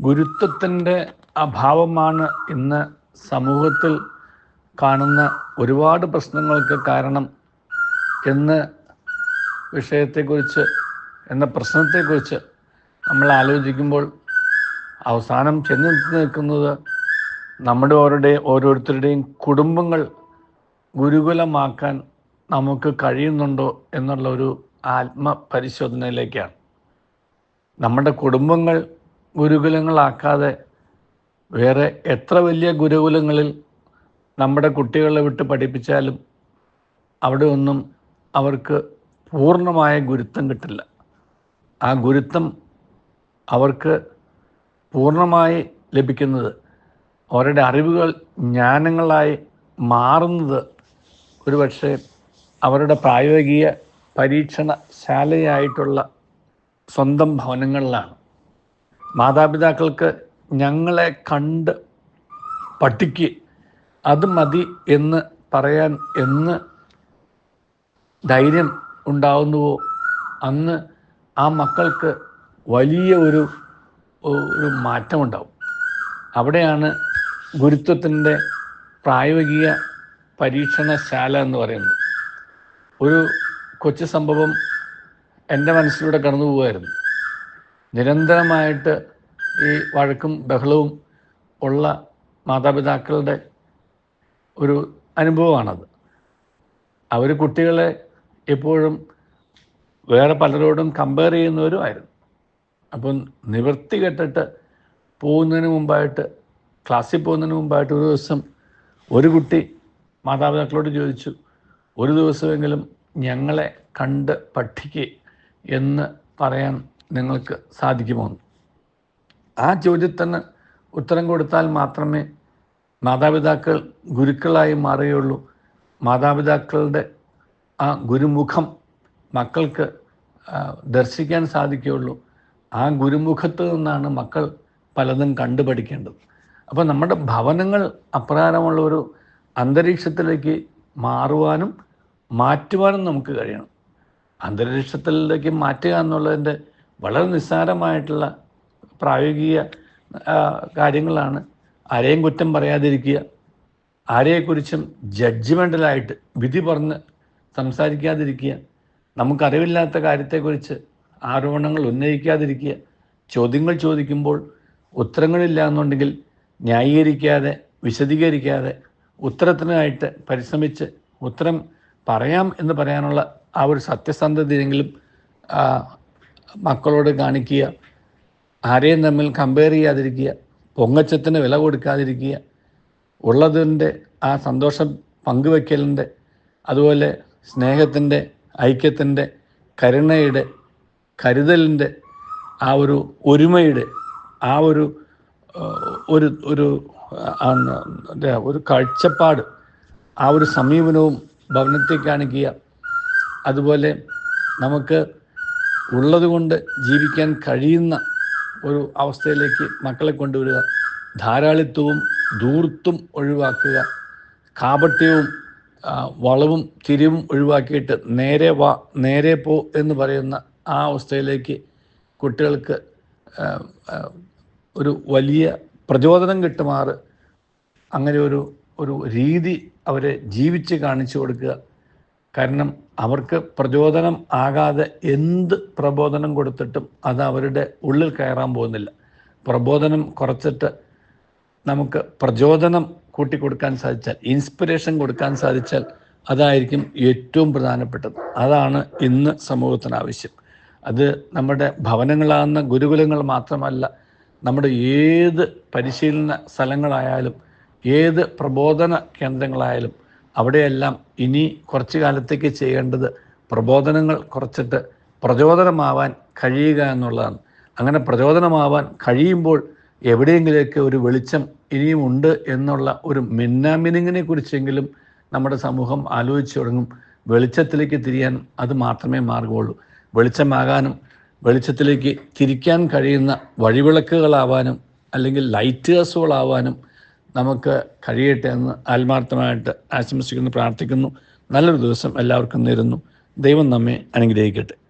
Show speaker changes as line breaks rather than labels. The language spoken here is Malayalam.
ഗുരുത്വത്തിന്റെ അഭാവമാണ് ഇന്ന് സമൂഹത്തിൽ കാണുന്ന ഒരുപാട് പ്രശ്നങ്ങൾക്ക് കാരണം എന്ന് വിഷയത്തെക്കുറിച്ച് എന്ന പ്രശ്നത്തെക്കുറിച്ച് നമ്മൾ ആലോചിക്കുമ്പോൾ അവസാനം ചെന്നു നിൽക്കുന്നത് നമ്മുടെ ഓരുടെ ഓരോരുത്തരുടെയും കുടുംബങ്ങൾ ഗുരുകുലമാക്കാൻ നമുക്ക് കഴിയുന്നുണ്ടോ എന്നുള്ള ഒരു ആത്മപരിശോധനയിലേക്കാണ്. നമ്മുടെ കുടുംബങ്ങൾ ഗുരുകുലങ്ങളാക്കാതെ വേറെ എത്ര വലിയ ഗുരുകുലങ്ങളിൽ നമ്മുടെ കുട്ടികളെ വിട്ട് പഠിപ്പിച്ചാലും അവിടെ ഒന്നും അവർക്ക് പൂർണമായ ഗുരുത്വം കിട്ടില്ല. ആ ഗുരുത്വം അവർക്ക് പൂർണമായി ലഭിക്കുന്നത് അവരുടെ അറിവുകൾ ജ്ഞാനങ്ങളായി മാറുന്നത് ഒരുപക്ഷെ അവരുടെ പ്രായോഗിക പരീക്ഷണശാലയായിട്ടുള്ള സ്വന്തം ഭവനങ്ങളിലാണ്. മാതാപിതാക്കൾക്ക് ഞങ്ങളെ കണ്ട് പഠിക്ക്. അത് മതി എന്ന് പറയാൻ എന്ന് ധൈര്യം ഉണ്ടാവുന്നുവോ? അന്ന് ആ മക്കൾക്ക് വലിയ ഒരു ഒരു മാറ്റമുണ്ടാവും. അവിടെയാണ് ഗുരുത്വത്തിന്റെ പ്രായോഗിക പരീക്ഷണശാല എന്ന് പറയുന്നത്. ഒരു കൊച്ചു സംഭവം എന്റെ മനസ്സിലൂടെ കടന്നു പോകുമായിരുന്നു നിരന്തരമായിട്ട് ഈ വഴക്കും ബഹളവും ഉള്ള മാതാപിതാക്കളുടെ ഒരു അനുഭവമാണത്. അവർ കുട്ടികളെ എപ്പോഴും വേറെ പലരോടും കമ്പയർ ചെയ്യുന്നവരുമായിരുന്നു അപ്പം നിവൃത്തി കെട്ടിട്ട് പോകുന്നതിന് മുമ്പായിട്ട് ക്ലാസ്സിൽ പോകുന്നതിന് മുമ്പായിട്ട് ഒരു ദിവസം ഒരു കുട്ടി മാതാപിതാക്കളോട് ചോദിച്ചു ഒരു ദിവസമെങ്കിലും ഞങ്ങളെ കണ്ട് പഠിക്കുക എന്ന് പറയാൻ നിങ്ങൾക്ക് സാധിക്കുമോ ആ ചോദ്യത്തിന് ഉത്തരം കൊടുത്താൽ മാത്രമേ മാതാപിതാക്കൾ ഗുരുക്കളായി മാറുകയുള്ളൂ. മാതാപിതാക്കളുടെ ആ ഗുരുമുഖം മക്കൾക്ക് ദർശിക്കാൻ സാധിക്കുകയുള്ളൂ. ആ ഗുരുമുഖത്ത് നിന്നാണ് മക്കൾ പലതും കണ്ടുപഠിക്കേണ്ടത്. അപ്പോൾ നമ്മുടെ ഭവനങ്ങൾ അപ്രകാരമുള്ള ഒരു അന്തരീക്ഷത്തിലേക്ക് മാറുവാനും മാറ്റുവാനും നമുക്ക് കഴിയണം. അന്തരീക്ഷത്തിലേക്ക് മാറ്റുക എന്നുള്ളതിന്റെ വളരെ നിസ്സാരമായിട്ടുള്ള പ്രായോഗിക കാര്യങ്ങളാണ്. ആരെയും കുറ്റം പറയാതിരിക്കുക. ആരെയെക്കുറിച്ചും ജഡ്ജ്മെന്റലായിട്ട് വിധി പറഞ്ഞ് സംസാരിക്കാതിരിക്കുക. നമുക്കറിവില്ലാത്ത കാര്യത്തെക്കുറിച്ച് ആരോപണങ്ങൾ ഉന്നയിക്കാതിരിക്കുക. ചോദ്യങ്ങൾ ചോദിക്കുമ്പോൾ ഉത്തരങ്ങളില്ല എന്നുണ്ടെങ്കിൽ ന്യായീകരിക്കാതെ വിശദീകരിക്കാതെ ഉത്തരത്തിനായിട്ട് പരിശ്രമിച്ച് ഉത്തരം പറയാം എന്ന് പറയാനുള്ള ആ ഒരു സത്യസന്ധതയെങ്കിലും മക്കളോട് കാണിക്കുക ആരെയും തമ്മിൽ കമ്പയർ ചെയ്യാതിരിക്കുക പൊങ്ങച്ചത്തിന് വില കൊടുക്കാതിരിക്കുക ഉള്ളതിന്റെ ആ സന്തോഷം പങ്കുവെക്കലിന്റെ അതുപോലെ സ്നേഹത്തിന്റെ ഐക്യത്തിന്റെ കരുണയുടെ കരുതലിന്റെ ആ ഒരു ഒരുമയുടെ ആ ഒരു ഒരു ഒരു ഒരു കാഴ്ചപ്പാട് ആ ഒരു സമീപനവും ഭവനത്തെ കാണിക്കുക. അതുപോലെ നമുക്ക് ഉള്ളതുകൊണ്ട് ജീവിക്കാൻ കഴിയുന്ന ഒരു അവസ്ഥയിലേക്ക് മക്കളെ കൊണ്ടുവരിക. ധാരാളിത്വവും ദൂർത്തും ഒഴിവാക്കുക. കാപട്യവും വളവും തിരിവും ഒഴിവാക്കിയിട്ട് നേരെ വാ നേരെ പോ എന്ന് പറയുന്ന ആ അവസ്ഥയിലേക്ക് കുട്ടികൾക്ക് ഒരു വലിയ പ്രചോദനം കിട്ടുമാറ്. അങ്ങനെ ഒരു ഒരു രീതി അവരെ ജീവിച്ച് കാണിച്ചു കൊടുക്കുക. കാരണം അവർക്ക് പ്രചോദനം ആകാതെ എന്ത് പ്രബോധനം കൊടുത്തിട്ടും അത് അവരുടെ ഉള്ളിൽ കയറാൻ പോകുന്നില്ല. പ്രബോധനം കുറച്ചിട്ട് നമുക്ക് പ്രചോദനം കൂട്ടിക്കൊടുക്കാൻ സാധിച്ചാൽ ഇൻസ്പിറേഷൻ കൊടുക്കാൻ സാധിച്ചാൽ അതായിരിക്കും ഏറ്റവും പ്രധാനപ്പെട്ടത്. അതാണ് ഇന്ന് സമൂഹത്തിന് ആവശ്യം. അത് നമ്മുടെ ഭവനങ്ങളാകുന്ന ഗുരുകുലങ്ങൾ മാത്രമല്ല നമ്മുടെ ഏത് പരിശീലന സ്ഥലങ്ങളായാലും ഏത് പ്രബോധന കേന്ദ്രങ്ങളായാലും അവിടെയെല്ലാം ഇനി കുറച്ചു കാലത്തേക്ക് ചെയ്യേണ്ടത് പ്രബോധനങ്ങൾ കുറച്ചിട്ട് പ്രചോദനമാവാൻ കഴിയുക എന്നുള്ളതാണ്. അങ്ങനെ പ്രചോദനമാവാൻ കഴിയുമ്പോൾ എവിടെയെങ്കിലേക്ക് ഒരു വെളിച്ചം ഇനിയും ഉണ്ട് എന്നുള്ള ഒരു മിന്നാമിനിങ്ങിനെ കുറിച്ചെങ്കിലും നമ്മുടെ സമൂഹം ആലോചിച്ച് തുടങ്ങും. വെളിച്ചത്തിലേക്ക് തിരിയാൻ അത് മാത്രമേ മാർഗമുള്ളൂ. വെളിച്ചമാകാനും വെളിച്ചത്തിലേക്ക് തിരിക്കാൻ കഴിയുന്ന വഴിവിളക്കുകളാവാനും അല്ലെങ്കിൽ ലൈറ്റേഴ്സുകളാവാനും നമുക്ക് കഴിയട്ടെ എന്ന് ആത്മാർത്ഥമായിട്ട് ആശംസിക്കുന്നു പ്രാർത്ഥിക്കുന്നു. നല്ലൊരു ദിവസം എല്ലാവർക്കും നേരുന്നു. ദൈവം നമ്മെ അനുഗ്രഹിക്കട്ടെ.